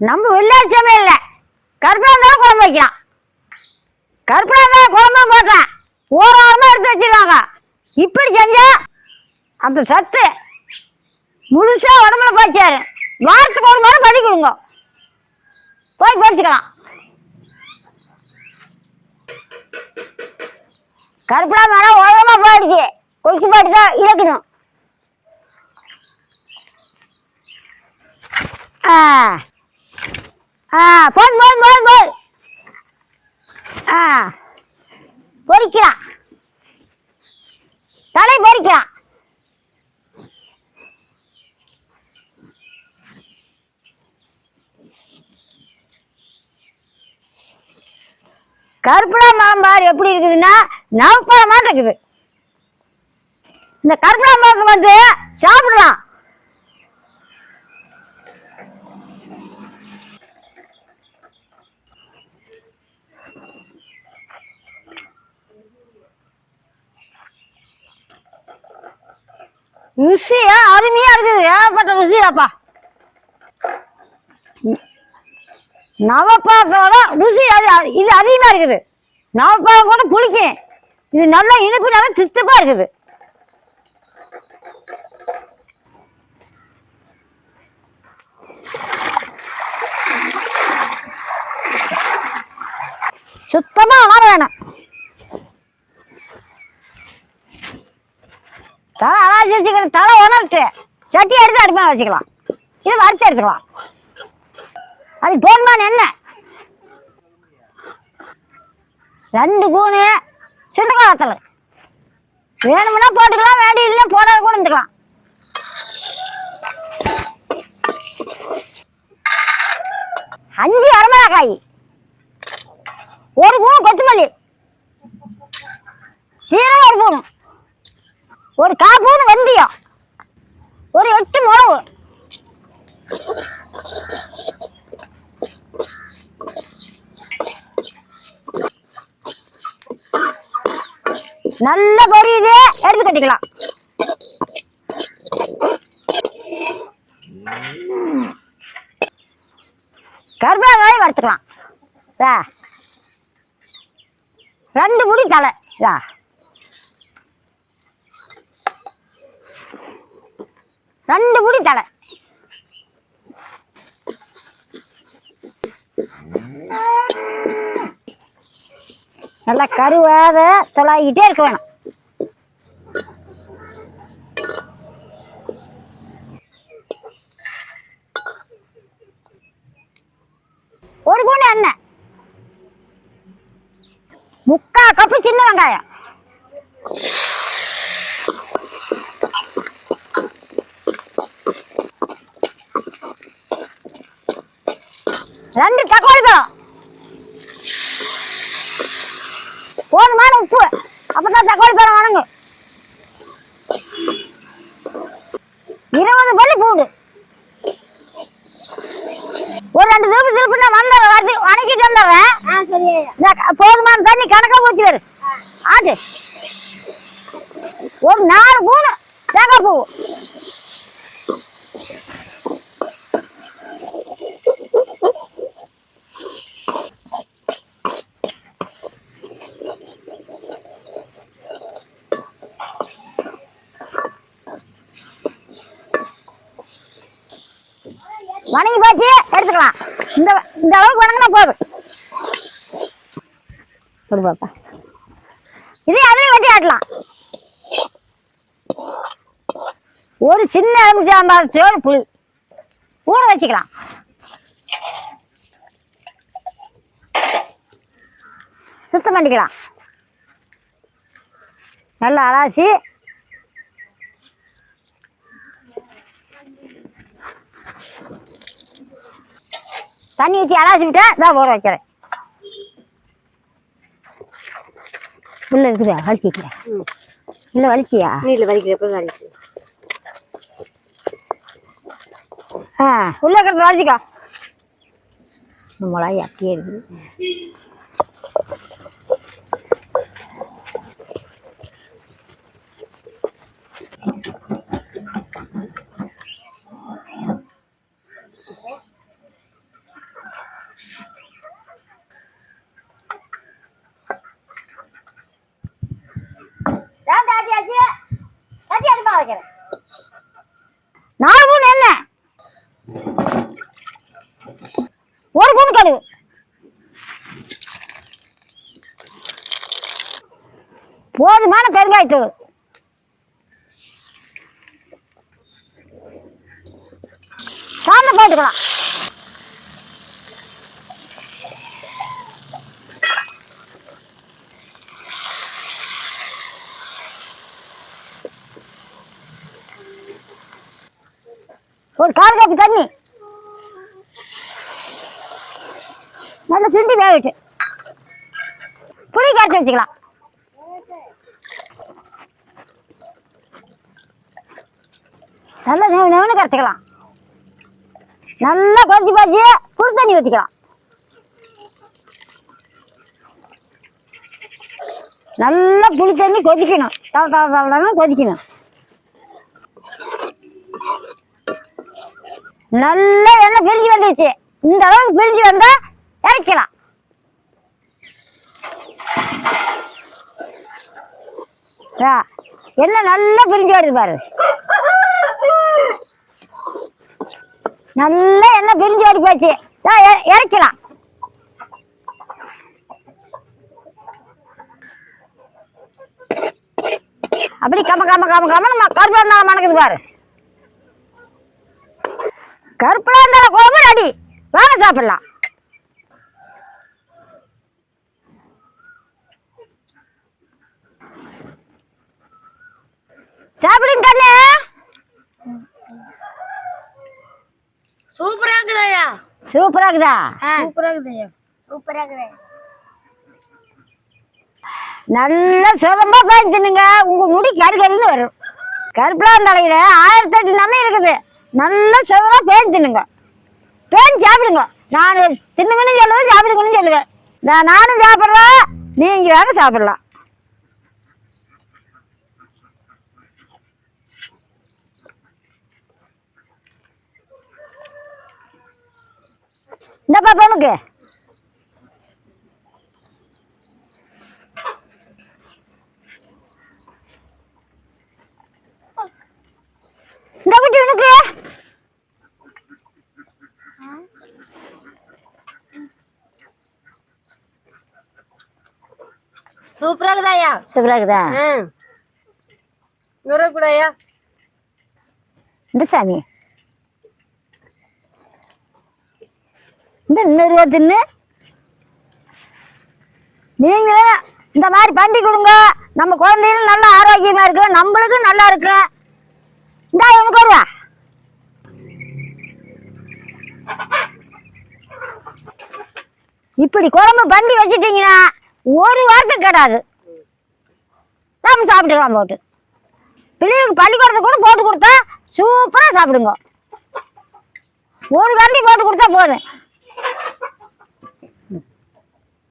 நம்ம வெள்ளாரி இல்லை. கருப்பா இருந்தாலும் குழம்பு வைக்கலாம் கருப்பா குழம்பு போட்டேன். ஒரு வாரமாக எடுத்து வச்சிருவாங்க இப்படி செஞ்சா அந்த சத்து முழுசாக உடம்புல போச்சாரு வாரத்துக்கு ஒரு முறை படி கொடுங்க. போய் படிச்சுக்கலாம் கருப்பா மரம் உலகமாக போயிடுச்சு கொதிச்சு போயிட்டு தான் இழக்கணும் ஆ. ஆ போன் போன் போன் போன் ஆ பொறிக்கலாம். தலை பொறிக்கலாம். கருப்படா மரம் எப்படி இருக்குதுன்னா நவப்பழமா இருக்குது. இந்த கருப்படா மரத்தை வந்து சாப்பிடலாம். ருசியா அருமையா இருக்குது. ஏகப்பட்ட ருசியாப்பா. நவப்பழத்தோட ருசி அது இது அதிகமாக இருக்குது. நவப்பழம் கூட புளிக்கும். இது நல்லா இனிப்பு நல்லா சித்தப்பாக இருக்குது. சுத்தமாக வர வேணாம். தலை அலாசி தலை உணர்த்து. சட்டி எடுத்து அடுப்பாக வச்சுக்கலாம். இது வறுத்து எடுத்துக்கலாம். அது போன்மான் என்ன ரெண்டு கூணு சுண்டக்காத்தல் வேணும்னா போட்டுக்கலாம் வேண்டி இல்லை போடாத கூட இருந்துக்கலாம். அஞ்சு அரமிளகாய் ஒரு கூணு கொத்தமல்லி. சீரகம் ஒரு கூணு ஒரு காப்பூன் வெந்தயம் ஒரு எட்டு மிளகு நல்ல பொரியுது எடுத்து கட்டிக்கலாம். கருவேப்பிலை வறுத்துக்கலாம். ரெண்டு முடி தலை. இதா ரெண்டு புடி தலை. நல்லா கருவாத தொலாகிட்டே இருக்க வேணும். ஒரு கூண்டு எண்ணெய். முக்கா கப்பு சின்ன வெங்காயம். ரெண்டு தக்காளி பழம் போதுமான உப்பு. அப்பதான் தக்காளி பழம் வணங்கும். இருபது பள்ளி பூண்டு. ஒரு ரெண்டு திருப்பி திருப்பி வந்தவன் வந்து வணக்கிட்டு க- போதுமான தண்ணி கணக்கா ஊற்றிடு ஆட்டு ஒரு நாலு பூணு தேங்காய் பூ வணங்கி போச்சு. எடுத்துக்கலாம். இந்த இந்த அளவுக்கு வணங்கினா போதும். கொடு பாப்பா. இதே அதுலேயும் வெட்டி ஆட்டலாம். ஒரு சின்ன எலும்பு சாம்பார் சோறு புளி. ஊற வச்சுக்கலாம். சுத்தம் பண்ணிக்கலாம். நல்லா அலாசி தண்ணி ஊற்றி அலாசி விட்டா தான் ஊற வைக்கிறேன். உள்ள இருக்குதா வலிச்சிக்கிறேன் உள்ள வலிச்சியா நீல வலிக்கிறப்ப வலிக்கு ஆ உள்ள இருக்கிறது வலிச்சிக்கோ. மிளகாய் அப்படியே இருக்குது. கேக்குறேன் நாலு மூணு என்ன? ஒரு கூண்டு கடுகு போதுமான பெருங்காயத்தூள் சாப்பிட போட்டுக்கலாம் ஒரு கால் கப்பு தண்ணி. நல்லா சுண்டி வேவிட்டு புளி கரைச்சி வச்சுக்கலாம். நல்லா நெவ நெவனு கரைச்சிக்கலாம். நல்லா கொதிச்சு பாய்ச்சி புளி தண்ணி ஊற்றிக்கலாம் நல்லா புளி தண்ணி கொதிக்கணும். தவ தவ தவன்னு கொதிக்கணும். நல்லா எண்ணெய் பிரிஞ்சு வந்துச்சு இந்த அளவுக்கு பிரிஞ்சு வந்தா இறக்கலாம். ஆ, எண்ணெய் நல்லா பிரிஞ்சு வருது பாரு. நல்லா எண்ணெய் பிரிஞ்சு ஓடி போச்சு. ஆ, இறக்கலாம். அப்படி கம கம கம கம நம்ம கருப்பு மணக்குது பாரு. கருப்புலாந்தல குழம்பு ரெடி வாங்க சாப்பிடலாம். சாப்பிடுங்க கண்ணு. சூப்பரா இருக்குதாயா சூப்பரா இருக்குதா? சூப்பரா இருக்குதாயா சூப்பரா இருக்குது நல்லா சுகமா பேன் தின்னுங்க உங்க முடி கருகருன்னு வரும். கருப்புலாந்தலையில ஆயிரத்தி எட்டு நன்மை இருக்குது. நல்லா சுகமா பேன் தின்னுங்க. பேன் சாப்பிடுங்க. நான் தின்னுங்கன்னு சொல்லுவேன் சாப்பிடுங்கன்னு சொல்லுவேன். நான் நானும் சாப்பிட்றேன் நீங்க வேற சாப்பிடலாம். இந்த பொண்ணுக்கு குட்டி உனக்கு சூப்பரா இருக்குதாயா சூப்பரா இருக்குதா நூறு கூடயா இந்த சாமி. இந்த இன்னொரு ரூபா தின்னு. நீங்களும் இந்த மாதிரி பண்ணி கொடுங்க. நம்ம குழந்தைகளும் நல்லா ஆரோக்கியமா இருக்கு நம்மளுக்கும் நல்லா இருக்கு இந்தா இவனுக்கு வருவா இப்படி குழம்பு பண்ணி வச்சிட்டீங்கன்னா ஒரு வாரத்துக்கு கிடையாது நம்ம சாப்பிட்டுக்கலாம் போட்டு. பிள்ளைங்களுக்கு பள்ளிக்கூடத்துக்கு கூட போட்டு கொடுத்தா சூப்பராக சாப்பிடுங்க. ஒரு கண்டி போட்டு கொடுத்தா போதும்.